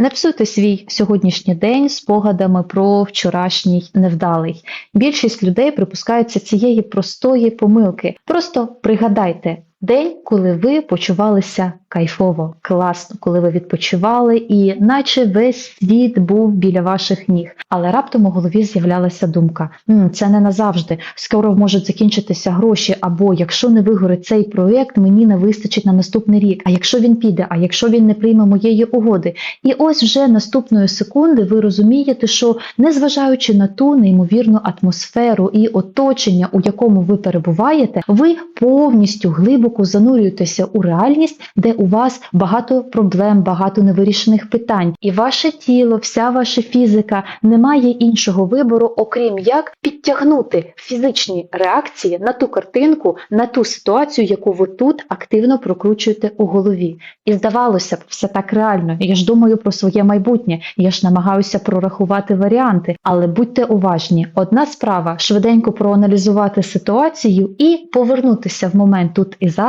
Не псуйте свій сьогоднішній день спогадами про вчорашній невдалий. Більшість людей припускаються цієї простої помилки. Просто пригадайте день, коли ви почувалися кайфово, класно, коли ви відпочивали, і наче весь світ був біля ваших ніг. Але раптом у голові з'являлася думка: «М, це не назавжди. Скоро можуть закінчитися гроші, або якщо не вигорить цей проект, мені не вистачить на наступний рік. А якщо він піде, а якщо він не прийме моєї угоди, і ось вже наступної секунди ви розумієте, що незважаючи на ту неймовірну атмосферу і оточення, у якому ви перебуваєте, ви повністю глибоко занурюєтеся у реальність, де у вас багато проблем, багато невирішених питань, і ваше тіло, вся ваша фізика не має іншого вибору, окрім як підтягнути фізичні реакції на ту картинку, на ту ситуацію, яку ви тут активно прокручуєте у голові. І здавалося б, все так реально. Я ж думаю про своє майбутнє, я ж намагаюся прорахувати варіанти, але будьте уважні. Одна справа швиденько проаналізувати ситуацію і повернутися в момент тут і зараз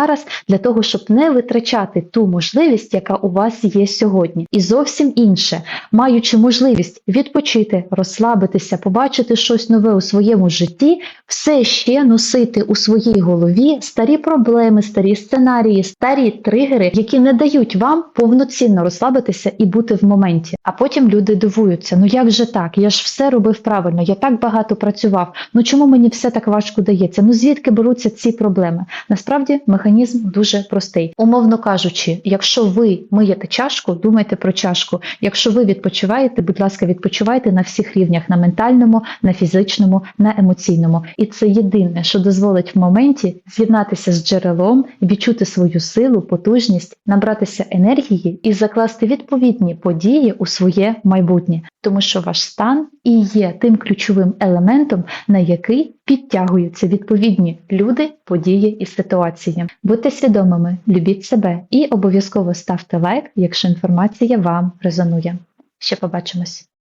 для того, щоб не витрачати ту можливість, яка у вас є сьогодні. І зовсім інше, маючи можливість відпочити, розслабитися, побачити щось нове у своєму житті, все ще носити у своїй голові старі проблеми, старі сценарії, старі тригери, які не дають вам повноцінно розслабитися і бути в моменті. А потім люди дивуються: ну як же так? Я ж все робив правильно, я так багато працював. Ну чому мені все так важко дається? Ну звідки беруться ці проблеми? Насправді механізм дуже простий. Умовно кажучи, якщо ви миєте чашку, думайте про чашку. Якщо ви відпочиваєте, будь ласка, відпочивайте на всіх рівнях: на ментальному, на фізичному, на емоційному. І це єдине, що дозволить в моменті з'єднатися з джерелом, відчути свою силу, потужність, набратися енергії і закласти відповідні події у своє майбутнє, тому що ваш стан і є тим ключовим елементом, на який підтягуються відповідні люди, події і ситуації. Будьте свідомими, любіть себе і обов'язково ставте лайк, якщо інформація вам резонує. Ще побачимось.